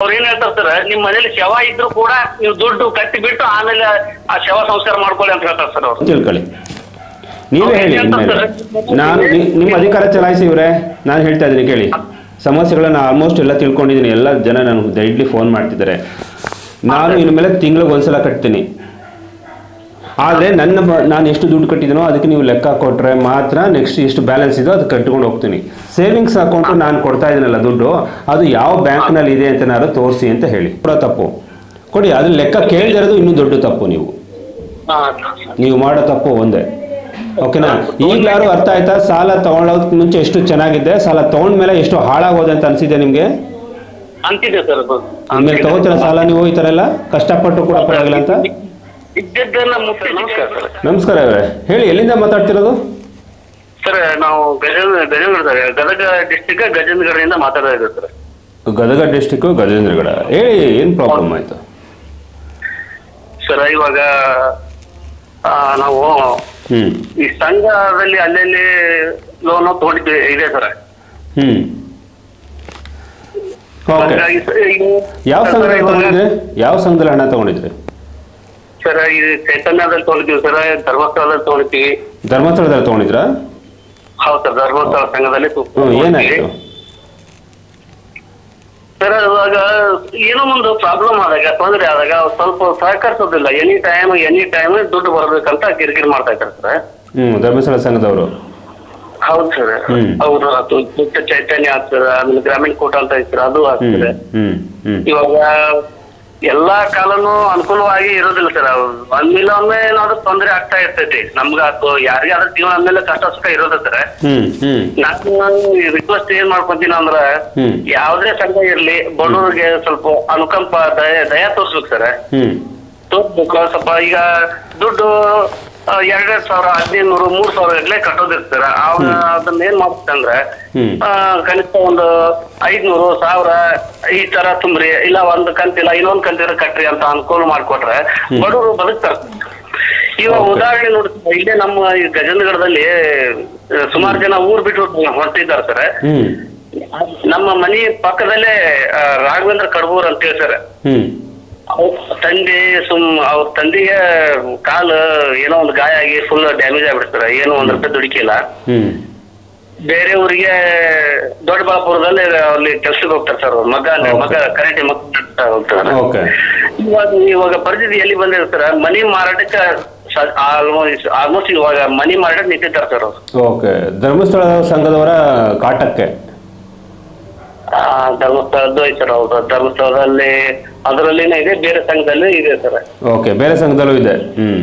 ಅವ್ರು ಏನ್ ಹೇಳ್ತಾರೆ ಸರ್ ನಿಮ್ ಮನೇಲಿ ಶವ ಇದ್ರು ಕೂಡ ನೀವು ದುಡ್ಡು ಕಟ್ಟಿ ಬಿಟ್ಟು ಆಮೇಲೆ ಆ ಶವ ಸಂಸ್ಕಾರ ಮಾಡ್ಕೊಳ್ಳಿ ಅಂತ ಹೇಳ್ತಾರೆ ಸರ್ ಅವ್ರು. ತಿಳ್ಕೊಳ್ಳಿ. ನೀವೇ ಹೇಳಿ ಇನ್ಮೇಲೆ ನಾನು ನಿ- ನಿಮ್ಮ ಅಧಿಕಾರ ಚಲಾಯಿಸಿ ಇವರೇ. ನಾನು ಹೇಳ್ತಾ ಇದ್ದೀನಿ ಕೇಳಿ. ಸಮಸ್ಯೆಗಳನ್ನ ಆಲ್ಮೋಸ್ಟ್ ಎಲ್ಲ ತಿಳ್ಕೊಂಡಿದ್ದೀನಿ. ಎಲ್ಲ ಜನ ನನಗೆ ಡೈಲಿ ಫೋನ್ ಮಾಡ್ತಿದ್ದಾರೆ. ನಾನು ಇನ್ನು ಮೇಲೆ ತಿಂಗಳಿಗೆ ಒಂದ್ಸಲ ಕಟ್ತೀನಿ. ಆದರೆ ನನ್ನ ನಾನು ಎಷ್ಟು ದುಡ್ಡು ಕಟ್ಟಿದ್ದೀನೋ ಅದಕ್ಕೆ ನೀವು ಲೆಕ್ಕ ಕೊಟ್ಟರೆ ಮಾತ್ರ ನೆಕ್ಸ್ಟ್ ಎಷ್ಟು ಬ್ಯಾಲೆನ್ಸ್ ಇದೋ ಅದು ಕಟ್ಕೊಂಡು ಹೋಗ್ತೀನಿ. ಸೇವಿಂಗ್ಸ್ ಅಕೌಂಟು ನಾನು ಕೊಡ್ತಾ ಇದ್ದೀನಲ್ಲ ದುಡ್ಡು ಅದು ಯಾವ ಬ್ಯಾಂಕ್ನಲ್ಲಿ ಇದೆ ಅಂತ ನಾನು ತೋರಿಸಿ ಅಂತ ಹೇಳಿ. ಕೂಡ ತಪ್ಪು. ಕೊಡಿ ಅದ್ರ ಲೆಕ್ಕ ಕೇಳಿದಿರೋದು ಇನ್ನೂ ದೊಡ್ಡ ತಪ್ಪು ನೀವು. ನೀವು ಮಾಡೋ ತಪ್ಪು ಒಂದೇ. ಓಕೆನಾ? ಈಗಲಾರು ಅರ್ಥ ಆಯ್ತಾ? ಸಾಲ ತಗೊಳ್ಳೋದಕ್ಕೆ ಮುಂಚೆ ಎಷ್ಟು ಚೆನ್ನಾಗಿದೆ ಸಾಲ ತಗೊಂಡ್ಮೇಲೆ ಎಷ್ಟು ಹಾಳಾಗೋದೆ ಅಂತ ಅನ್ಸಿದೆ ನಿಮಗೆ. ಆಮೇಲೆ ತಗೋತೀರ ಸಾಲ ನೀವು ಈ ಥರ ಎಲ್ಲ? ಕಷ್ಟಪಟ್ಟು ಕೂಡ ಪರವಾಗಿಲ್ಲ ಅಂತ? ಇದ್ದದ್ದನ್ನ ಮುಟ್ಟಿ ನಮಸ್ಕಾರ ಸರ್. ಹೇಳಿ ಎಲ್ಲಿಂದ ಮಾತಾಡ್ತಿರೋದು? ಸರ್ ನಾವು ಗಜೇಂದ್ರ ಗಜೇಂದ್ರ ಗದಗ ಡಿಸ್ಟಿಕ್ ಗಜೇಂದ್ರಗಡದಿಂದ ಮಾತಾಡ್ತಾ ಇದ್ದೀವಿ ಸರ್. ಗದಗ ಡಿಸ್ಟಿಕ್ ಗಜೇಂದ್ರಗಡ. ಹೇಳಿ ಏನ್ ಪ್ರಾಬ್ಲಮ್ ಆಯ್ತು? ಸರ್ ಇವಾಗ ಆ, ನಾವು ಈ ಸಂಘದಲ್ಲಿ ಅಲ್ಲಲ್ಲಿ ಲೋನ್ ತಗೊಂಡಿದ್ವಿ ಇದೆ ಸರ್. ಹ್ಮ್. ಓಕೆ ಹಾಗಾಗಿ ಸರ್ ಈಗ ಯಾವ ಸರ್, ಸಂಘದಲ್ಲಿ ಇವಾಗ- ತಗೊಂಡಿದ್ರಿ? ಯಾವ ಸಂಘದಲ್ಲಿ ಹಣ ತಗೊಂಡಿದ್ರಿ? ಸರ್ ಈ ಚೈತನ್ಯದಲ್ಲಿ ತಗೊಂಡಿದ್ವಿ ಸರ್ ಧರ್ಮಸ್ಥಳದಲ್ಲಿ ತಗೊಂಡಿದ್ವಿ ಧರ್ಮಸ್ಥಳದಲ್ಲಿ ತಗೊಂಡಿದ್ರಾ ಹೌದು ಸರ್ ಧರ್ಮಸ್ಥಳ ಸಂಘದಲ್ಲಿ ಹ್ಞೂ ಸರ್ ಇವಾಗ ಏನೋ ಒಂದು ಪ್ರಾಬ್ಲಮ್ ಆದಾಗ ತೊಂದರೆ ಆದಾಗ ಅವ್ರು ಸ್ವಲ್ಪ ಸಹಕರಿಸೋದಿಲ್ಲ. ಎನಿ ಟೈಮ್ ಎನಿ ಟೈಮ್ ದುಡ್ಡು ಬರ್ಬೇಕಂತ ಕಿರಿಕಿರಿ ಮಾಡ್ತಾ ಇದ್ದಾರೆ ಸರ್. ಹ್ಞೂ ಧರ್ಮಸ್ಥಳ ಸಂಘದವರು. ಹೌದು ಸರ್. ಹ್ಮ್. ಅವರು ಅದು ಚೈತನ್ಯ ಆಗ್ತದೆ ಆಮೇಲೆ ಗ್ರಾಮೀಣ ಕೂಟ ಅಂತ ಇರ್ತಾರೆ ಅದು ಆಗ್ತದೆ. ಇವಾಗ ಎಲ್ಲಾ ಕಾಲನು ಅನುಕೂಲವಾಗಿ ಇರೋದಿಲ್ಲ ಸರ್. ಒಂದಿಲ್ಲ ಒಮ್ಮೆ ಏನಾದ್ರು ತೊಂದರೆ ಆಗ್ತಾ ಇರ್ತೈತಿ. ನಮ್ಗ ಯಾರಿಗೆ ಆದ್ರೂ ಜೀವನ ಅಂದ್ಮೇಲೆ ಕಷ್ಟ ಸುಖ ಇರೋದ ಸರ್. ನಾನು ರಿಕ್ವೆಸ್ಟ್ ಏನ್ ಮಾಡ್ಕೊಂತೀನಿ ಅಂದ್ರ. ಯಾವ್ದೇ ಸಂಘ ಇರ್ಲಿ ಬಡವರಿಗೆ ಸ್ವಲ್ಪ ಅನುಕಂಪ ದಯ ದಯ ತೋರ್ಸ್ಬೇಕು ಸರ್. ತೋರ್ಸ್ಬೇಕು ಸ್ವಲ್ಪ ಈಗ ದುಡ್ಡು ಎರಡೆರಡ್ ಸಾವಿರ ಹದಿನೈದು ನೂರು ಮೂರ್ ಸಾವಿರ ಗಟ್ಲೆ ಕಟ್ಟೋದಿರ್ತಾರ. ಅವಾಗ ಅದನ್ನ ಏನ್ ಮಾಡ್ಬೇಕಂದ್ರೆ ಕನಿಷ್ಠ ಒಂದು ಐದ್ನೂರು ಸಾವಿರ ಈ ತರ ತುಂಬ್ರಿ ಇಲ್ಲ ಒಂದು ಕಂತಿಲ್ಲ ಇನ್ನೊಂದ್ ಕಂತಿರ ಕಟ್ರಿ ಅಂತ ಅನುಕೂಲ ಮಾಡ್ಕೊಟ್ರೆ ಬಡವರು ಬದುಕ್ತಾರ. ಇವಾಗ ಉದಾಹರಣೆ ನೋಡ್ತೀವಿ ಇಲ್ಲೇ ನಮ್ಮ ಈ ಗಜನಗಡದಲ್ಲಿ ಸುಮಾರು ಜನ ಊರ್ ಬಿಟ್ಟು ಹೊರಟಿದ್ದಾರೆ ಸರ್. ನಮ್ಮ ಮನೆ ಪಕ್ಕದಲ್ಲೇ ರಾಘವೇಂದ್ರ ಕಡಬೂರ್ ಅಂತ ಹೇಳಿ ಸರ್ ತಂದೆ ಸುಮ್ ಅವ್ರ ತಂದೆಗೆ ಕಾಲು ಏನೋ ಒಂದು ಗಾಯ ಆಗಿ ಫುಲ್ ಡ್ಯಾಮೇಜ್ ಆಗ್ಬಿಡ್ತಾರೆ ಏನೋ ಒಂದ್ ರೂಪಾಯಿ ದುಡಿಕಿಲ್ಲ. ಹ್ಮ್. ಬೇರೆ ಊರಿಗೆ ದೊಡ್ಡಬಳ್ಳಾಪುರದಲ್ಲಿ ಅಲ್ಲಿ ಕೆಲ್ಸಕ್ಕೆ ಹೋಗ್ತಾರೆ ಸರ್ ಅವ್ರ. ಮಗ ಮಗ ಕರೆಂಟ್ ಮಗ ಹೋಗ್ತಾರೆ. ಓಕೆ ಇವಾಗ ಇವಾಗ ಪರಿಸ್ಥಿತಿ ಎಲ್ಲಿ ಬಂದಿರ್ತಾರ ಮನಿ ಮಾರಾಟಕ್ಕೆ ಆಲ್ಮೋಸ್ಟ್ ಆಲ್ಮೋಸ್ಟ್ ಇವಾಗ ಮನಿ ಮಾರಾಟ ನಿಂತಿದ್ದಾರೆ ಸರ್ ಅವ್ರು. ಓಕೆ ಧರ್ಮಸ್ಥಳ ಸಂಘದವರ ಕಾಟಕ್ಕೆ. ಧರ್ಮಸ್ಥಳದ್ದು ಐತೆ ಸರ್ ಹೌದು ಧರ್ಮಸ್ಥಳದಲ್ಲಿ ಅದರಲ್ಲಿನೇ ಇದೆ ಬೇರೆ ಸಂಘದಲ್ಲಿ ಇದೆ ಸರ್ ಓಕೆ ಬೇರೆ ಸಂಘದಲ್ಲೂ ಇದೆ. ಹ್ಮ್.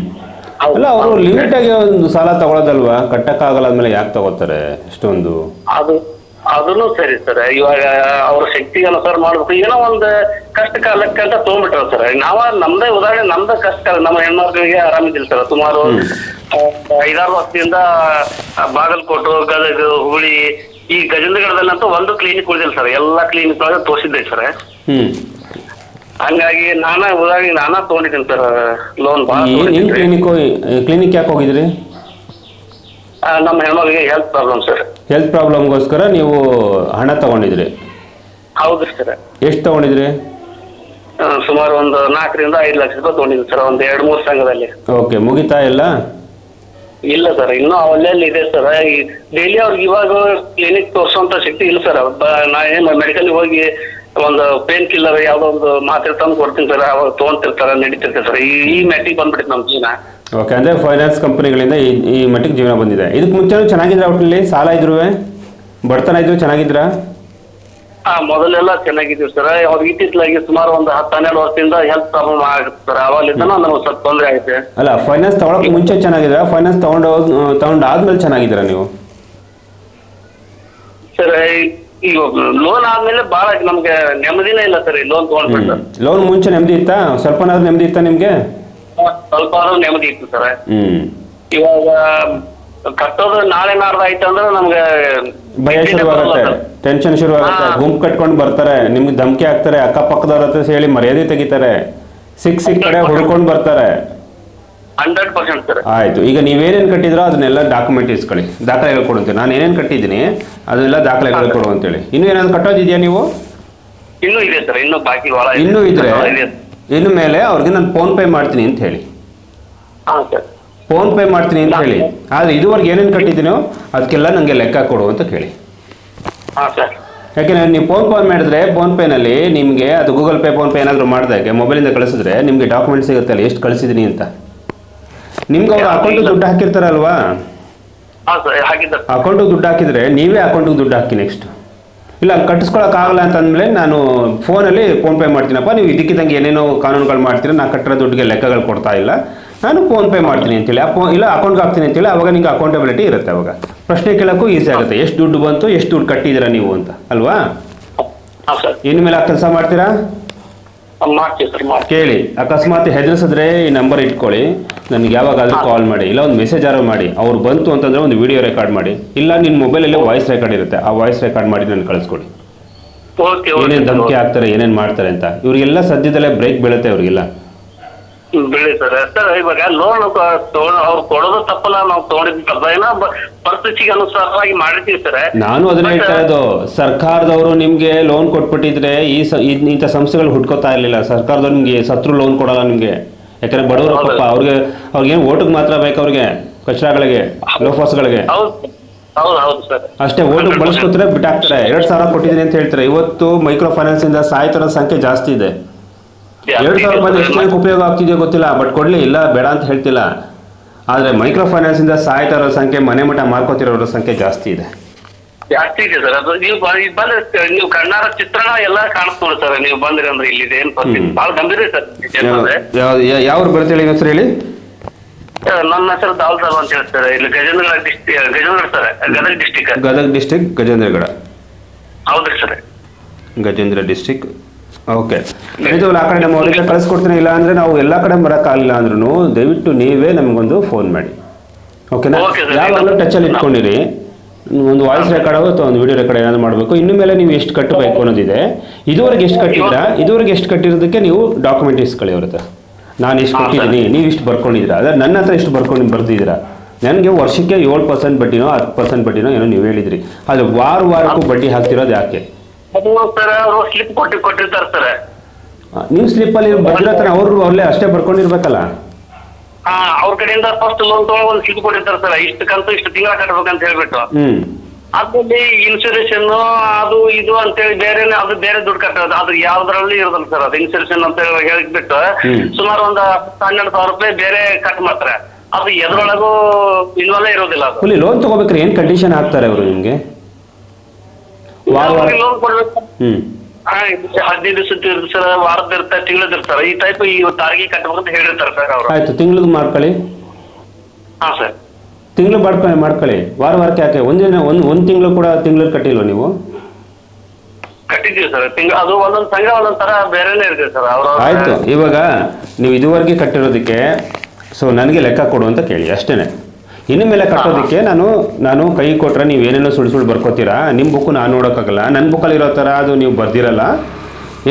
ಹೌದು. ಅಲ್ಲ ಅವರು ಲಿಮಿಟ್ ಆಗಿ ಒಂದು ಸಾಲ ತಗೊಳ್ಳೋದಲ್ವಾ ಕಟ್ಟಕ್ಕಾಗಲ್ಲ ಅಂದ್ಮೇಲೆ ಯಾಕೆ ತಗೋತಾರೆ ಇಷ್ಟೊಂದು? ಅದು ಅದನ್ನು ಸರಿ ಸರ್ ಇವಾಗ ಅವ್ರ ಶಕ್ತಿಗೆ ಅನುಸಾರ ಮಾಡ್ಬೇಕು. ಏನೋ ಒಂದು ಕಷ್ಟ ಕಾಲಕ್ಕೆ ಅಂತ ತೊಗೊಂಡ್ಬಿಟ್ರ ಸರ್ ನಾವ ನಮ್ದೇ ಉದಾಹರಣೆ ನಮ್ದೇ ಕಷ್ಟ ಕಾಲ. ನಮ್ಮ ಹೆಣ್ಮಕ್ಳಿಗೆ ಆರಾಮಿದ್ದಿಲ್ಲ ಸರ್ ಸುಮಾರು ಆ, ಐದಾರು ವರ್ಷದಿಂದ ಬಾಗಲಕೋಟು ಗದಗ ಹುಳಿ ಈ ಗಜೇಂದ್ರಗಡದಲ್ಲಂತೂ ಒಂದು ಕ್ಲಿನಿಕ್ ಉಳಿದಿಲ್ಲ ಸರ್ ಎಲ್ಲಾ ಕ್ಲಿನಿಕ್ ಒಳಗೆ ತೋರಿಸಿದ್ದೆ ಸರ್ ಹ್ಮ್. ಹಂಗಾಗಿ ನಾನಾ ಉದಾಹರಣೆ ನಾನಾ ತಗೊಂಡಿದ್ದೀನಿ ಸರ್ ಲೋನ್ ನಿಮ್ಮ ಕ್ಲಿನಿಕ್ ಕ್ಲಿನಿಕ್ ಯಾಕೆ ಹೋಗಿದ್ರಿ? ನಮ್ಮ ಹೆಣ್ಮಗಳಿಗೆ ಹೆಲ್ತ್ ಪ್ರಾಬ್ಲಮ್ ಸರ್ ಹೆಲ್ತ್ ಪ್ರಾಬ್ಲಮ್ಗೋಸ್ಕರ ನೀವು ಹಣ ತಗೊಂಡಿದ್ರಿ. ಹೌದು ಸರ್ ಎಷ್ಟು ತಗೊಂಡಿದ್ರಿ? ಸುಮಾರು ಒಂದು ನಾಲ್ಕರಿಂದ ಐದು ಲಕ್ಷ ರೂಪಾಯಿ ತಗೊಂಡಿದ್ದೀನಿ ಸರ್ ಒಂದು ಎರಡು ಮೂರು ಸಂಘದಲ್ಲಿ. ಓಕೆ ಮುಗಿತಾ ಎಲ್ಲ? ಇಲ್ಲ ಸರ್ ಇನ್ನೂ ಅವಲ್ಲೆಲ್ಲಿ ಇದೆ ಸರ್ ಡೈಲಿ ಅವ್ರಿಗೆ ಇವಾಗ ಕ್ಲಿನಿಕ್ ತೋರಿಸುವಂತ ಶಕ್ತಿ ಇಲ್ಲ ಸರ್ ನಾ ಏನು ಮೆಡಿಕಲ್ ಹೋಗಿ ಒಂದು ಪೇನ್ ಕಿಲ್ಲರ್ ಯಾವ್ದೋ ಒಂದು ಮಾತ್ರೆ ತಂದು ಕೊಡ್ತೀನಿ ಸರ್ ಅವಾಗ ತೊಗೊಂತಿರ್ತಾರ ನಡೀತಿರ್ತಾರೆ ಸರ್ ಈ ಈ ಮೆಟ್ಟಿಗೆ ನಮ್ಮ ಜೀವನ. ಓಕೆ ಅಂದ್ರೆ ಫೈನಾನ್ಸ್ ಕಂಪನಿಗಳಿಂದ ಈ ಈ ಮಟ್ಟಿಗೆ ಜೀವನ ಬಂದಿದೆ. ಇದಕ್ಕೆ ಮುಂಚೆನೂ ಚೆನ್ನಾಗಿದ್ರೆ ಒಟ್ಟಲ್ಲಿ ಸಾಲ ಇದ್ರು ಬಡತನ ಇದ್ರು ಚೆನ್ನಾಗಿದ್ರಾ? ಆ ಮೊದಲೆಲ್ಲ ಚೆನ್ನಾಗಿದ್ದೀವಿ ಸರ್. ಅವ್ರು ಇತ್ತಿತ್ತಲಾಗಿ ಸುಮಾರು ಒಂದು ಹತ್ತು ಹನ್ನೆರಡು ವರ್ಷದಿಂದ ಹೆಲ್ತ್ ಪ್ರಾಬ್ಲಮ್ ಆಗುತ್ತೆ ಸರ್. ಅವಾಗಲಿಂದ ನಮ್ಗೆ ಸ್ವಲ್ಪ ತೊಂದರೆ ಆಗಿದೆ ಅಲ್ಲ ಫೈನಾನ್ಸ್ ತಗೊಳಕ್ ಮುಂಚೆ ಚೆನ್ನಾಗಿದ್ದೀರಾ? ಫೈನಾನ್ಸ್ ತಗೊಂಡು ತಗೊಂಡಾದ್ಮೇಲೆ ಚೆನ್ನಾಗಿದ್ದೀರಾ ನೀವು? ಸರ್ ಈಗ ಲೋನ್ ಆದ್ಮೇಲೆ ಬಹಳ ನಮ್ಗೆ ನೆಮ್ಮದಿನೇ ಇಲ್ಲ ಸರ್ ಈ ಲೋನ್ ತಗೊಂಡ್ಬಿಟ್ಟು ಲೋನ್ ಮುಂಚೆ ನೆಮ್ಮದಿ ಇತ್ತಾ? ಸ್ವಲ್ಪನಾದ್ರೂ ನೆಮ್ಮದಿ ಇತ್ತಾ ನಿಮ್ಗೆ? ಸ್ವಲ್ಪ ಆದ್ರೂ ನೆಮ್ಮದಿ ಇತ್ತು ಸರ್. ಹ್ಮ್. ಇವಾಗ ಕಟ್ಟೋದು ನಾಳೆ ನಾಡ್ದು ಆಯ್ತು ಅಂದ್ರೆ ನಮ್ಗೆ ಭಯ ಶುರುವಾಗುತ್ತೆ. ಟೆನ್ಷನ್ ಶುರುವಾಗುತ್ತೆ. ಆಗುತ್ತೆ ಗುಂಪು ಕಟ್ಕೊಂಡು ಬರ್ತಾರೆ. ನಿಮ್ಗೆ ಧಮಕಿ ಹಾಕ್ತಾರೆ. ಅಕ್ಕಪಕ್ಕದವ್ರ ಹತ್ರ ಹೇಳಿ ಮರ್ಯಾದೆ ತೆಗಿತಾರೆ. ಸಿಕ್ ಸಿಕ್ ಕಡೆ ಹುಡ್ಕೊಂಡು ಬರ್ತಾರೆ. Hundred percent sir. ಆಯ್ತು. ಈಗ ನೀವೇನೇನು ಕಟ್ಟಿದ್ರೋ ಅದನ್ನೆಲ್ಲ ಡಾಕ್ಯುಮೆಂಟ್ ಇಸ್ಕೊಳ್ಳಿ. ದಾಖಲೆಗಳು ಕೊಡುತ್ತೆ ನಾನು ಏನೇನು ಕಟ್ಟಿದ್ದೀನಿ ಅದನ್ನೆಲ್ಲ ದಾಖಲೆಗಳು ಕೊಡು ಅಂತೇಳಿ ಇನ್ನೂ ಏನಾದ್ರು ಕಟ್ಟೋದಿದೆಯಾ ನೀವು? ಇನ್ನೂ ಇದೆ ಸರ್. ಇನ್ನೂ ಬಾಕಿ. ಇನ್ನೂ ಇದ್ರೆ ಇದೆ. ಇನ್ನು ಮೇಲೆ ಅವ್ರಿಗೆ ನಾನು ಫೋನ್ ಪೇ ಮಾಡ್ತೀನಿ ಅಂತ ಹೇಳಿ. ಹಾಂ ಸರ್. ಫೋನ್ ಪೇ ಮಾಡ್ತೀನಿ ಅಂತ ಹೇಳಿ. ಆದರೆ ಇದುವರೆಗೆ ಏನೇನು ಕಟ್ಟಿದ್ದೀನೋ ಅದಕ್ಕೆಲ್ಲ ನನಗೆ ಲೆಕ್ಕ ಕೊಡು ಅಂತ ಕೇಳಿ. ಹಾ ಸರ್. ಯಾಕೆಂದ್ರೆ ನೀವು ಫೋನ್ ಪೇ ಮಾಡಿದ್ರೆ ಫೋನ್ ಪೇನಲ್ಲಿ ನಿಮಗೆ ಅದು ಗೂಗಲ್ ಪೇ ಫೋನ್ ಪೇ ಏನಾದರೂ ಮಾಡಿದಾಗೆ ಮೊಬೈಲಿಂದ ಕಳಿಸಿದ್ರೆ ನಿಮಗೆ ಡಾಕ್ಯುಮೆಂಟ್ ಅಲ್ಲಿ ಎಷ್ಟು ಕಳಿಸಿದ್ದೀನಿ ಅಂತ. ನಿಮ್ಗೆ ಅವ್ರು ಅಕೌಂಟಿಗೆ ದುಡ್ಡು ಹಾಕಿರ್ತಾರಲ್ವಾ? ಅಕೌಂಟಿಗೆ ದುಡ್ಡು ಹಾಕಿದ್ರೆ ನೀವೇ ಅಕೌಂಟಿಗೆ ದುಡ್ಡು ಹಾಕಿ ನೆಕ್ಸ್ಟ್ ಇಲ್ಲ ಕಟ್ಟಿಸ್ಕೊಳಕ್ಕಾಗಲ್ಲ ಅಂತಂದ್ಮೇಲೆ ನಾನು ಫೋನಲ್ಲಿ ಫೋನ್ ಪೇ ಮಾಡ್ತೀನಪ್ಪ ನೀವು ಇದಕ್ಕಿದ್ದಂಗೆ ಏನೇನೋ ಕಾನೂನುಗಳು ಮಾಡ್ತೀರ ನಾ ಕಟ್ಟಿರೋ ದುಡ್ಡಿಗೆ ಲೆಕ್ಕಗಳು ಕೊಡ್ತಾ ಇಲ್ಲ. ನಾನು ಫೋನ್ ಪೇ ಮಾಡ್ತೀನಿ ಅಂತೇಳಿ. ಫೋನ್ ಇಲ್ಲ ಅಕೌಂಟ್ಗೆ ಹಾಕ್ತೀನಿ ಅಂತೇಳಿ ಅವಾಗ ನಿಮ್ಗೆ ಅಕೌಂಟಬಿಲಿಟಿ ಇರುತ್ತೆ ಅವಾಗ. ಪ್ರಶ್ನೆ ಕೇಳೋಕ್ಕೂ ಈಸಿ ಆಗುತ್ತೆ. ಎಷ್ಟು ದುಡ್ಡು ಬಂತು ಎಷ್ಟು ದುಡ್ಡು ಕಟ್ಟಿದ್ದೀರಾ ನೀವು ಅಂತ. ಅಲ್ವಾ? ಇನ್ನು ಮೇಲೆ ಆ ಕೆಲಸ ಮಾಡ್ತೀರಾ? ಕೇಳಿ. ಅಕಸ್ಮಾತ್ ಹೆದರ್ಸಿದ್ರೆ ಈ ನಂಬರ್ ಇಟ್ಕೊಳ್ಳಿ. ನನಗೆ ಯಾವಾಗಾದ್ರೂ ಕಾಲ್ ಮಾಡಿ. ಇಲ್ಲ ಒಂದು ಮೆಸೇಜ್ ಆರೋ ಮಾಡಿ. ಅವ್ರು ಬಂತು ಅಂತಂದ್ರೆ ಒಂದು ವಿಡಿಯೋ ರೆಕಾರ್ಡ್ ಮಾಡಿ. ಇಲ್ಲ ನಿನ್ನ ಮೊಬೈಲಲ್ಲಿ ವಾಯ್ಸ್ ರೆಕಾರ್ಡ್ ಇರುತ್ತೆ. ಆ ವಾಯ್ಸ್ ರೆಕಾರ್ಡ್ ಮಾಡಿ ನನಗೆ ಕಳಿಸ್ಕೊಡಿ. ಏನೇನು ಧಮಕಿ ಹಾಕ್ತಾರೆ ಏನೇನು ಮಾಡ್ತಾರೆ ಅಂತ. ಇವರಿಗೆಲ್ಲ ಸದ್ಯದಲ್ಲೇ ಬ್ರೇಕ್ ಬೀಳುತ್ತೆ ಅವ್ರಿಗೆಲ್ಲ. ಬೆಳಿ ಸರ್. ಸರ್ ಇವಾಗ ಲೋನ್ ಅವ್ರು ಕೊಡೋದು ತಪ್ಪಲ್ಲ ನಾವು ಪರಿಸ್ಥಿತಿಗೆ ಅನುಸಾರವಾಗಿ ಮಾಡಿರ್ತೀವಿ ಸರ್. ನಾನು ಅದನ್ನ ಹೇಳ್ತಾ ಇರೋದು ಸರ್ಕಾರದವರು ನಿಮ್ಗೆ ಲೋನ್ ಕೊಟ್ಬಿಟ್ಟಿದ್ರೆ ಈ ಇಂಥ ಸಂಸ್ಥೆಗಳು ಹುಡ್ಕೋತಾ ಇರಲಿಲ್ಲ. ಸರ್ಕಾರದವ್ರು ನಿಮ್ಗೆ ಸತ್ರು ಲೋನ್ ಕೊಡಲ್ಲ ನಿಮ್ಗೆ. ಯಾಕಂದ್ರೆ ಬಡವರು. ಪಾಪ ಅವ್ರಿಗೆ ಅವ್ರಿಗೆ ಓಟಿಗೆ ಮಾತ್ರ ಬೇಕು ಅವ್ರಿಗೆ? ಕಚರಾಗಳಿಗೆ ಲೋಫಾಸ್ಗಳಿಗೆ ಅಷ್ಟೇ ಓಟಿಗೆ ಬಳಸ್ಕೊತಾರೆ ಬಿಟ್ಟಾಕ್ತಾರೆ ಎರಡ್ ಸಾವಿರ ಕೊಟ್ಟಿದ್ದೀನಿ ಅಂತ ಹೇಳ್ತಾರೆ. ಇವತ್ತು ಮೈಕ್ರೋ ಫೈನಾನ್ಸ್ ಇಂದ ಸಾಯ್ತಿರೋ ಸಂಖ್ಯೆ ಜಾಸ್ತಿ ಇದೆ. ಎರಡು ಸಾವಿರ ರೂಪಾಯಿ ಎಷ್ಟು ಜನಕ್ಕೆ ಉಪಯೋಗ ಆಗ್ತಿದೆಯೋ ಗೊತ್ತಿಲ್ಲ ಬಟ್ ಕೊಡ್ಲಿ ಇಲ್ಲ ಬೇಡ ಅಂತ ಹೇಳ್ತಿಲ್ಲ. ಆದರೆ ಮೈಕ್ರೋ ಫೈನಾನ್ಸ್ ಇಂದ ಸಾಯ್ತಾ ಇರೋ ಸಂಖ್ಯೆ ಮನೆ ಮಠ ಮಾರ್ಕೋತಿರೋರ ಸಂಖ್ಯೆ ಜಾಸ್ತಿ ಇದೆ. ಜಾಸ್ತಿ ಇದೆ ಸರ್. ಅದು ನೀವು ಇಲ್ಲಿ ಬಂದ್ರೆ ನೀವು ಕಣ್ಣಾರ ಚಿತ್ರಣ ಎಲ್ಲ ಕಾಣಿಸ್ ನೋಡಿ ಸರ್. ನೀವು ಬಂದ್ರಿ ಅಂದ್ರೆ ಇಲ್ಲಿ ಏನು ಪರಿಸ್ಥಿತಿ. ಬಹಳ ಗಂಭೀರ ಸರ್ ಯಾವ- ಬರ್ತೇಳಿ ಬರುತ್ತೆ ಹೇಳಿ ಹೆಸರು ಹೇಳಿ? ನನ್ನ ಹೆಸರು ದಾಲ್ ಸಾಬ್ ಅಂತ ಹೇಳ್ತಾರೆ. ಇಲ್ಲಿ Gajendragad district Gajendra sir. Gadag district Gadag district Gajendragad. ಹೌದ್ರಿ ಸರ್. ಗಜೇಂದ್ರ ಡಿಸ್ಟಿಕ್ ಓಕೆ ಇದು ಆ ಕಡೆ ನಮ್ಮ ಅವರಿಗೆ ಕಳಿಸ್ಕೊಡ್ತೀನಿ ಇಲ್ಲ ಅಂದ್ರೆ ನಾವು ಎಲ್ಲ ಕಡೆ ಬರೋಕ್ಕಾಗಲಿಲ್ಲ ಅಂದ್ರೂ ದಯವಿಟ್ಟು ನೀವೇ ನಮಗೊಂದು ಫೋನ್ ಮಾಡಿ. ಓಕೆನಾ. ಯಾವಾಗಲೂ ಟಚಲ್ಲಿ ಇಟ್ಕೊಂಡಿರಿ. ಒಂದು ವಾಯ್ಸ್ ರೆಕಾರ್ಡ್ ಅಥವಾ ಒಂದು ವಿಡಿಯೋ ರೆಕಾರ್ಡ್ ಏನಾದ್ರು ಮಾಡಬೇಕು. ಇನ್ನು ಮೇಲೆ ನೀವು ಎಷ್ಟು ಕಟ್ಟಬೇಕು ಅನ್ನೋದಿದೆ. ಇದುವರೆಗೆ ಎಷ್ಟು ಕಟ್ಟಿದ್ರ ಇದುವರೆಗೆ ಎಷ್ಟು ಕಟ್ಟಿರೋದಕ್ಕೆ ನೀವು ಡಾಕ್ಯುಮೆಂಟ್ ಇಸ್ಕೊಳ್ಳಿ ಅವ್ರದ್ದು ನಾನು ಇಷ್ಟು ಕೊಟ್ಟಿದ್ದೀನಿ ನೀವು ಇಷ್ಟು ಬರ್ಕೊಂಡಿದ್ದೀರಾ? ಅದೇ ನನ್ನ ಹತ್ರ ಇಷ್ಟು ಬರ್ಕೊಂಡು ಬರ್ತಿದ್ದೀರಾ ನನಗೆ ವರ್ಷಕ್ಕೆ ಏಳು ಪರ್ಸೆಂಟ್ ಬಡ್ಡಿನೋ ಹತ್ತು ಪರ್ಸೆಂಟ್ ಬಡ್ಡಿನೋ ಏನೋ ನೀವು ಹೇಳಿದ್ರಿ. ಅದು ವಾರ ವಾರಕ್ಕೂ ಬಡ್ಡಿ ಹಾಕ್ತಿರೋದು ಯಾಕೆ? ಅದು ಸರ್ ಅವರು ಸ್ಲಿಪ್ ಕೊಟ್ಟು ಕೊಟ್ಟಿರ್ತಾರೆ ಸರ್. ಆ, ನೀವು ಸ್ಲಿಪ್ಪಲ್ಲಿ ಬಂದಿರತ್ತಾನೆ ಅವರು ಅಲ್ಲೇ ಅಷ್ಟೇ ಬರ್ಕೊಂಡಿರ್ಬೇಕಲ್ಲ? ಹಾ ಅವ್ರ ಕಡೆಯಿಂದ ಫಸ್ಟ್ ಲೋನ್ ತಗೊಂಡು ಒಂದು ಸ್ಲಿಪ್ ಕೊಟ್ಟಿರ್ತಾರೆ ಸರ್. ಇಷ್ಟು ಕಂತು ಇಷ್ಟು ತಿಂಗಳ ಕಟ್ಟಬೇಕಂತ ಹೇಳ್ಬಿಟ್ಟು. ಅದ್ರಲ್ಲಿ ಇನ್ಸೂರೆನ್ಸ್ ಅದು ಇದು ಅಂತೇಳಿ ಬೇರೆ ಅದು ಬೇರೆ ದುಡ್ಡು ಕಟ್ಟೋದು. ಅದು ಯಾವ್ದ್ರಲ್ಲಿ ಇರೋದಿಲ್ಲ ಸರ್ ಅದು ಇನ್ಸೂರೆನ್ಸ್ ಅಂತ ಹೇಳಿ ಹೇಳಿಬಿಟ್ಟು. ಸುಮಾರು ಒಂದು ಹನ್ನೆರಡು ಸಾವಿರ ರೂಪಾಯಿ ಬೇರೆ ಕಟ್ ಮಾಡ್ತಾರೆ. ಅದು ಎದ್ರೊಳಗೂ ಇನ್ವಾಲ್ವ್ ಇರೋದಿಲ್ಲ ಅದು. ಲೋನ್ ತಗೋಬೇಕಾದ್ರೆ ಏನ್ ಕಂಡೀಷನ್ ಹಾಕ್ತಾರೆ ಅವರು ನಿಮಗೆ? ವಾರ ವಾರ. ಲೋನ್ ಕೊಡ್ಬೇಕು ಹ್ಮ್ ಹದಿನೈದು ದಿವಸ ಇರ್ತಾರೆ ವಾರದ ಇರ್ತಾರೆ ತಿಂಗಳದ ಇರ್ತಾರೆ. ಈ ಟೈಪ್ ಈ ತಾರಿಗೆ ಅಂತ ಹೇಳಿರ್ತಾರೆ ಸರ್ ಅವರು. ಆಯ್ತು ತಿಂಗ್ಳಿಗೆ ಮಾಡ್ಕೊಳ್ಳಿ. ಹಾ ಸರ್. ತಿಂಗಳು ಮಾಡ್ಕೊಳ್ಳಿ ಮಾಡ್ಕೊಳ್ಳಿ. ವಾರ ವಾರಕ್ಕೆ ಯಾಕೆ? ಒಂದಿನ ಒಂದ್ ಒಂದು ತಿಂಗಳು ಕೂಡ ತಿಂಗಳು ಕಟ್ಟಿಲ್ವ ನೀವು? ಕಟ್ಟಿದ್ದೀವಿ ಸರ್. ತಿಂಗ ಅದು ಒಂದೊಂದು ಸಂಘ ಒಂದೊಂದ್ ತರ ಬೇರೆನೇ ಇರ್ತದೆ ಸರ್. ಅವ್ರ ಆಯ್ತು ಇವಾಗ ನೀವು ಇದುವರೆಗೆ ಕಟ್ಟಿರೋದಕ್ಕೆ ಸೊ ನನಗೆ ಲೆಕ್ಕ ಕೊಡು ಅಂತ ಕೇಳಿ ಅಷ್ಟೇ ಇನ್ನು ಮೇಲೆ ಕಟ್ಟೋದಕ್ಕೆ ನಾನು ನಾನು ಕೈ ಕೊಟ್ರೆ ನೀವು ಏನೇನೋ ಸುಳ್ಳು ಸುಳ್ಳು ಬರ್ಕೋತೀರಾ? ನಿಮ್ಮ ಬುಕ್ ನಾನು ನೋಡೋಕ್ಕಾಗಲ್ಲ. ನನ್ನ ಬುಕ್ಕಲ್ಲಿ ಇರೋ ಥರ ಅದು ನೀವು ಬರ್ದಿರಲ್ಲ.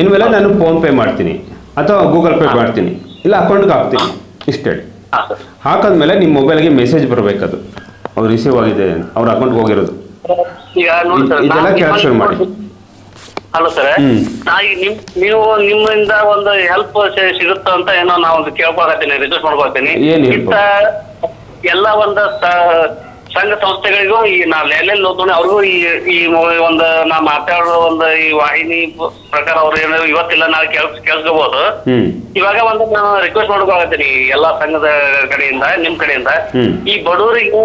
ಇನ್ಮೇಲೆ ನಾನು ಫೋನ್ ಪೇ ಮಾಡ್ತೀನಿ. ಅಥವಾ ಗೂಗಲ್ ಪೇ ಮಾಡ್ತೀನಿ. ಇಲ್ಲ ಅಕೌಂಟ್ಗೆ ಹಾಕ್ತೀನಿ. ಇಷ್ಟು. ಹಾಕಾದ್ಮೇಲೆ ನಿಮ್ಮ ಮೊಬೈಲ್ಗೆ ಮೆಸೇಜ್ ಬರಬೇಕದು. ಅವ್ರು ರಿಸೀವ್ ಆಗಿದೆ. ಅವ್ರ ಅಕೌಂಟ್ಗೆ ಹೋಗಿರೋದು. ಇದೆಲ್ಲ ನಾನ್ ಮಾಡಿ. Hello sir. ನಿಮ್ ನೀವು ನಿಮ್ಮಿಂದ ಒಂದು ಹೆಲ್ಪ್ ಸಿಗುತ್ತ ಅಂತ ಏನೋ ನಾವು ಕೇಳ್ಕೊಳತ್ತೀನಿ ರಿಕ್ವೆಸ್ಟ್ ಮಾಡ್ಕೊಳ್ತೀನಿ ಎಲ್ಲ ಒಂದ ಸಂಘ ಸಂಸ್ಥೆಗಳಿಗೂ ಈ ನಾ ಎಲ್ಲೆಲ್ಲಿ ಓದ್ತೀನಿ ಅವ್ರಿಗೂ ಈ ಈ ಒಂದ್ ನಾ ಮಾತಾಡೋ ಒಂದು ಈ ವಾಹಿನಿ ಪ್ರಕಾರ ಅವ್ರ ಏನೋ ಇವತ್ತಿಲ್ಲ ನಾಳೆ ಕೆಲ್ಸ ಕೇಳಿಸ್ಕೋಬಹುದು ಹ್ಞೂ ಇವಾಗ ಒಂದು ನಾನು ರಿಕ್ವೆಸ್ಟ್ ಮಾಡ್ಕೊಳತ್ತೀನಿ ಎಲ್ಲಾ ಸಂಘದ ಕಡೆಯಿಂದ ನಿಮ್ ಕಡೆಯಿಂದ. ಈ ಬಡವರಿಗೆ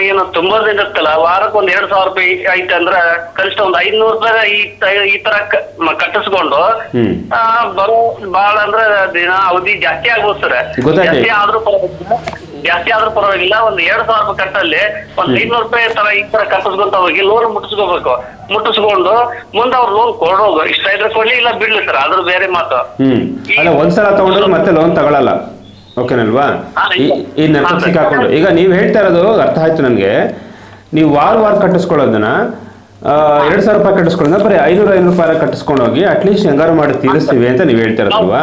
ಏನು ತುಂಬೋದಿರುತ್ತಲ್ಲ ವಾರಕ್ಕೆ ಒಂದ್ ಎರಡ್ ಸಾವಿರ ರೂಪಾಯಿ ಐತೆ ಅಂದ್ರ ಕನಿಷ್ಠ ಒಂದ್ ಐದ್ನೂರ್ ರೂಪಾಯಿ ಈ ತ- ಈ ತರ ಕ- ಮ- ಕಟ್ಟಿಸ್ಕೊಂಡು ಹ್ಮ್. ಆ, ಬರೋ ಬಾಳ ಅಂದ್ರೆ ದಿನ ಅವಧಿ ಜಾಸ್ತಿ ಆಗ್ಬೋದು ಸರ್. ಗೊತ್ತಾಯ್ತು. ಜಾಸ್ತಿ ಆದ್ರೂ ಪರವಾಗಿಲ್ಲ. ಜಾಸ್ತಿ ಆದ್ರೂ ಪರವಾಗಿಲ್ಲ ಒಂದ್ ಎರಡ್ ಸಾವಿರ ರೂಪಾಯಿ ಕಟ್ಟಲ್ಲಿ ಒಂದ್ ಐದ್ನೂರ್ ರೂಪಾಯಿ ತರ ಈ ತರ ಕಟ್ಟಿಸ್ಕೊಂತ ಹೋಗಿ ಲೋನ್ ಮುಟ್ಟಿಸ್ಕೋಬೇಕು. ಮುಟ್ಟಿಸ್ಕೊಂಡು ಮುಂದೆ ಅವ್ರು ಲೋನ್ ಕೊಡೋದು. ಇಷ್ಟ ಇದ್ರೆ ಕೊಡ್ಲಿ ಇಲ್ಲ ಬಿಡ್ಲಿ ಸರ್. ಅದ್ರ ಬೇರೆ ಮಾತು. ಅಲ್ಲ ಒಂದ್ಸಲ ತಗೊಂಡ್ರೆ ಮತ್ತೆ ಲೋನ್ ತಗೊಳ್ಳಲ್ಲ ಓಕೆನಲ್ವಾ ಈ. ಹಾಕೊಂಡು ನೆಟ್ವರ್ಕ್ ಸಿಕ್ಕಾಕೊಂಡು ಈಗ ನೀವು ಹೇಳ್ತಾ ಇರೋದು ಅರ್ಥ ಆಯ್ತು ನನಗೆ. ನೀವು ವಾರ ವಾರ ಕಟ್ಟಿಸ್ಕೊಳ್ಳೋದನ್ನ ಎರಡು ಸಾವಿರ ರೂಪಾಯಿ ಕಟ್ಟಿಸ್ಕೊಳ್ಳೋದ ಬರೀ ಐನೂರ ಐನೂರು ರೂಪಾಯಿ ಕಟ್ಟಿಸ್ಕೊಂಡು ಹೋಗಿ ಅಟ್ಲೀಸ್ಟ್ ಹೆಂಗಾರು ಮಾಡಿ ತೀರಿಸ್ತೀವಿ ಅಂತ ನೀವು ಹೇಳ್ತಾ ಇರೋದಲ್ವಾ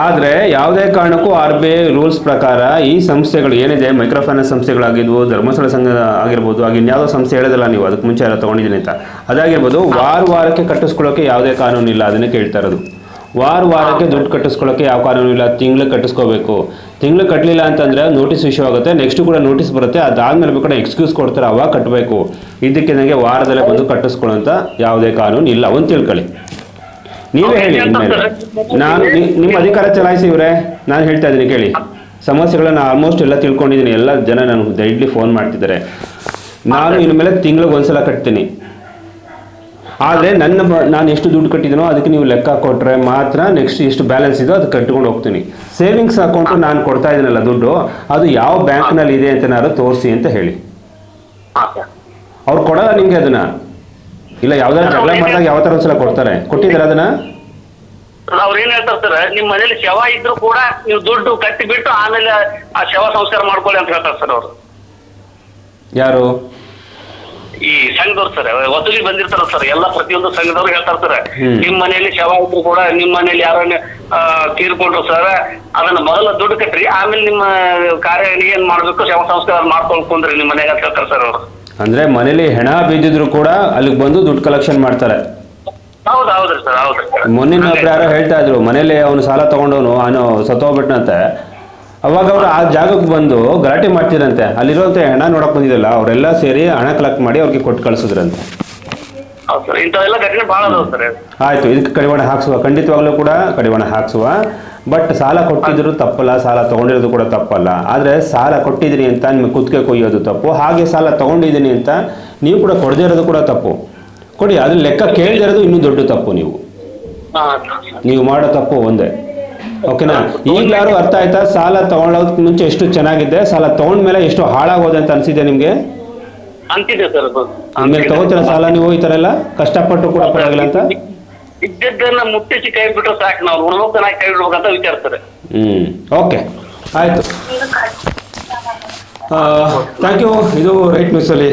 ಆದರೆ ಯಾವುದೇ ಕಾರಣಕ್ಕೂ ಆರ್ ಬಿ ಐ ರೂಲ್ಸ್ ಪ್ರಕಾರ ಈ ಸಂಸ್ಥೆಗಳು ಏನಿದೆ ಮೈಕ್ರೋ ಫೈನಾನ್ಸ್ ಸಂಸ್ಥೆಗಳಾಗಿದ್ವು ಧರ್ಮಸ್ಥಳ ಸಂಘ ಆಗಿರ್ಬೋದು ಹಾಗೆ ಇನ್ಯಾವುದೋ ಸಂಸ್ಥೆ ಹೇಳಿದಲ್ಲ ನೀವು ಅದಕ್ಕೆ ಮುಂಚೆ ಎಲ್ಲ ತೊಗೊಂಡಿದ್ದೀನಿ ಅಂತ. ಅದಾಗಿರ್ಬೋದು ವಾರ ವಾರಕ್ಕೆ ಕಟ್ಟಿಸ್ಕೊಳ್ಳೋಕೆ ಯಾವುದೇ ಕಾನೂನು ಇಲ್ಲ ಅದನ್ನೇ ಕೇಳ್ತಾ ಇರೋದು. ವಾರ ವಾರಕ್ಕೆ ದುಡ್ಡು ಕಟ್ಟಿಸ್ಕೊಳ್ಳೋಕೆ ಯಾವ ಕಾನೂನು ಇಲ್ಲ. ತಿಂಗಳು ಕಟ್ಟಿಸ್ಕೋಬೇಕು. ತಿಂಗಳು ಕಟ್ಟಲಿಲ್ಲ ಅಂತಂದರೆ ನೋಟಿಸ್ ಇಶ್ಯೂ ಆಗುತ್ತೆ. ನೆಕ್ಸ್ಟ್ ಕೂಡ ನೋಟಿಸ್ ಬರುತ್ತೆ. ಅದಾದ್ಮೇಲೆ ಬೇಕಾದ್ರೆ ಎಕ್ಸ್ಕ್ಯೂಸ್ ಕೊಡ್ತಾರೆ ಅವಾಗ ಕಟ್ಟಬೇಕು ಇದಕ್ಕೆ ನನಗೆ ವಾರದಲ್ಲೇ ಬಂದು ಕಟ್ಟಿಸ್ಕೊಳ್ಳೋಂಥ ಯಾವುದೇ ಕಾನೂನು ಇಲ್ಲ. ಒಂದು ತಿಳ್ಕೊಳ್ಳಿ. ನೀವೇ ಹೇಳಿ ಇನ್ಮೇಲೆ. ನಾನು ನಿಮ್ಮ ಅಧಿಕಾರ ಚಲಾಯಿಸಿ ಇವರೇ. ನಾನು ಹೇಳ್ತಾ ಇದ್ದೀನಿ ಕೇಳಿ. ಸಮಸ್ಯೆಗಳನ್ನ ಆಲ್ಮೋಸ್ಟ್ ಎಲ್ಲ ತಿಳ್ಕೊಂಡಿದ್ದೀನಿ. ಎಲ್ಲ ಜನ ನನಗೆ ಡೈಲಿ ಫೋನ್ ಮಾಡ್ತಿದ್ದಾರೆ. ನಾನು ಇನ್ಮೇಲೆ ತಿಂಗಳಿಗೆ ಒಂದ್ಸಲ ಕಟ್ತೀನಿ. ಆದರೆ ನನ್ನ ನಾನು ಎಷ್ಟು ದುಡ್ಡು ಕಟ್ಟಿದ್ದೀನೋ ಅದಕ್ಕೆ ನೀವು ಲೆಕ್ಕ ಕೊಟ್ಟರೆ ಮಾತ್ರ ನೆಕ್ಸ್ಟ್ ಎಷ್ಟು ಬ್ಯಾಲೆನ್ಸ್ ಇದೋ ಅದು ಕಟ್ಕೊಂಡು ಹೋಗ್ತೀನಿ. ಸೇವಿಂಗ್ಸ್ ಅಕೌಂಟ್ ನಾನು ಕೊಡ್ತಾ ಇದ್ದೀನಲ್ಲ ದುಡ್ಡು ಅದು ಯಾವ ಬ್ಯಾಂಕ್ನಲ್ಲಿ ಇದೆ ಅಂತ ನಾನು ತೋರಿಸಿ ಅಂತ ಹೇಳಿ. ಅವ್ರು ಕೊಡಲ್ಲ ನಿಮಗೆ ಅದನ್ನ. ಇಲ್ಲ ಯಾವ್ದಾದ್ರು ಜಗಳ ಮಾಡಿದಾಗ ಯಾವ ಥರ ಒಂದ್ಸಲ ಕೊಡ್ತಾರೆ? ಕೊಟ್ಟಿದ್ದಾರೆ ಅದನ್ನ? ಅವ್ರು ಏನ್ ಹೇಳ್ತಾರೆ ಸರ್ ನಿಮ್ ಮನೇಲಿ ಶವ ಇದ್ರು ಕೂಡ ನೀವು ದುಡ್ಡು ಕಟ್ಟಿ ಬಿಟ್ಟು ಆಮೇಲೆ ಆ ಶವ ಸಂಸ್ಕಾರ ಮಾಡ್ಕೊಳ್ಳಿ ಅಂತ ಹೇಳ್ತಾರೆ ಸರ್ ಅವರು. ಯಾರು? ಈ ಸಂಘದವ್ರು ಸರ್ ವಸೂಲಿ ಬಂದಿರ್ತಾರ ಸರ್ ಎಲ್ಲ ಪ್ರತಿಯೊಂದು ಸಂಘದವ್ರು ಹೇಳ್ತಾರ ಸರ್. ನಿಮ್ ಮನೆಯಲ್ಲಿ ಶವ ಇದ್ರು ಕೂಡ ನಿಮ್ ಮನೇಲಿ ಯಾರನ್ನ ತೀರ್ಕೊಂಡ್ರು ಸರ್ ಅದನ್ನ ಮೊದಲ ದುಡ್ಡು ಕಟ್ರಿ ಆಮೇಲೆ ನಿಮ್ಮ ಕಾರ್ಯ ಏನ್ ಮಾಡ್ಬೇಕು ಶವ ಸಂಸ್ಕಾರ ಮಾಡ್ಕೊಳ್ಕೊಂಡ್ರಿ ನಿಮ್ ಮನೆಗೆ ಅಂತ ಹೇಳ್ತಾರೆ ಸರ್ ಅವ್ರು. ಅಂದ್ರೆ ಮನೇಲಿ ಹೆಣ ಬಿದ್ದಿದ್ರು ಕೂಡ ಅಲ್ಲಿಗೆ ಬಂದು ದುಡ್ಡು ಕಲೆಕ್ಷನ್ ಮಾಡ್ತಾರೆ. ಹೌದು ಹೌದ್ರಿ ಸರ್ ಹೌದ್ರಿ ಮೊನ್ನೆ ಒಬ್ರು ಯಾರೋ ಹೇಳ್ತಾ ಇದ್ರು ಮನೇಲಿ ಅವನು ಸಾಲ ತಗೊಂಡವನು ಅವನು ಸತ್ತೋಗ್ಬಿಟ್ನಂತೆ. ಅವಾಗ ಅವರು ಆ ಜಾಗಕ್ಕೆ ಬಂದು ಗಲಾಟೆ ಮಾಡ್ತಿರಂತೆ ಅಲ್ಲಿರುವಂತ ಹಣ ನೋಡಕ್ ಬಂದಿದ್ದಲ್ಲ ಅವರೆಲ್ಲ ಸೇರಿ ಹಣ ಕಲೆಕ್ಟ್ ಮಾಡಿ ಅವ್ರಿಗೆ ಕೊಟ್ಟು ಕಳಿಸಿದ್ರಂತೆ. ಹೌದು ಸರ್. ಇಂಥವೆಲ್ಲ ಘಟನೆ ಭಾಳ ಅದಾವ ಸರ್. ಆಯ್ತು ಇದಕ್ಕೆ ಕಡಿವಾಣ ಹಾಕ್ಸುವ. ಖಂಡಿತವಾಗ್ಲೂ ಕೂಡ ಕಡಿವಾಣ ಹಾಕ್ಸುವ. ಬಟ್ ಸಾಲ ಕೊಟ್ಟಿದ್ರು ತಪ್ಪಲ್ಲ ಸಾಲ ತಗೊಂಡಿರೋದು ಕೂಡ ತಪ್ಪಲ್ಲ. ಆದ್ರೆ ಸಾಲ ಕೊಟ್ಟಿದ್ದೀನಿ ಅಂತ ನಿಮಗೆ ಕುತ್ತಿಗೆ ಕೊಯ್ಯೋದು ತಪ್ಪು. ಹಾಗೆ ಸಾಲ ತಗೊಂಡಿದ್ದೀನಿ ಅಂತ ನೀವು ಕೂಡ ಕೊಡದೇ ಇರೋದು ಕೂಡ ತಪ್ಪು. ಕೊಡಿ ಅದ್ರ ಲೆಕ್ಕ ಕೇಳದೇ ಇರೋದು ಇನ್ನೂ ದೊಡ್ಡ ತಪ್ಪು ನೀವು. ನೀವು ಮಾಡೋ ತಪ್ಪು ಒಂದೇ. ಓಕೆನಾ? ಈಗಲಾರು ಅರ್ಥ ಆಯ್ತಾ? ಸಾಲ ತಗೊಳ್ಳೋದಕ್ಕೆ ಮುಂಚೆ ಎಷ್ಟು ಚೆನ್ನಾಗಿದೆ? ಸಾಲ ತಗೊಂಡ್ಮೇಲೆ ಎಷ್ಟು ಹಾಳಾಗೋದೆ ಅಂತ ಅನ್ಸಿದೆ ನಿಮಗೆ? ಅಂತಿದೆ ಸರ್. ಆಮೇಲೆ ತಗೋತೀರ ಸಾಲ ನೀವು ಈ ತರ ಎಲ್ಲ? ಕಷ್ಟಪಟ್ಟು ಕೂಡ ಪರವಾಗಿಲ್ಲ ಅಂತ? ಇದ್ದದ್ದನ್ನ ಮುಟ್ಟಿಸಿ ಕೈ ಬಿಟ್ರೆ ಸಾಕು ನಾವು. ಉಣ್ಬೇಕು ಕೈ ಬಿಡ್ಬೇಕಂತ ವಿಚಾರಿಸ್ತಾರೆ. ಹ್ಮ್. ಓಕೆ. ಆಯ್ತು. ಥ್ಯಾಂಕ್ ಯು ಇದು ರೈಟ್ ನ್ಯೂಸಲ್ಲಿ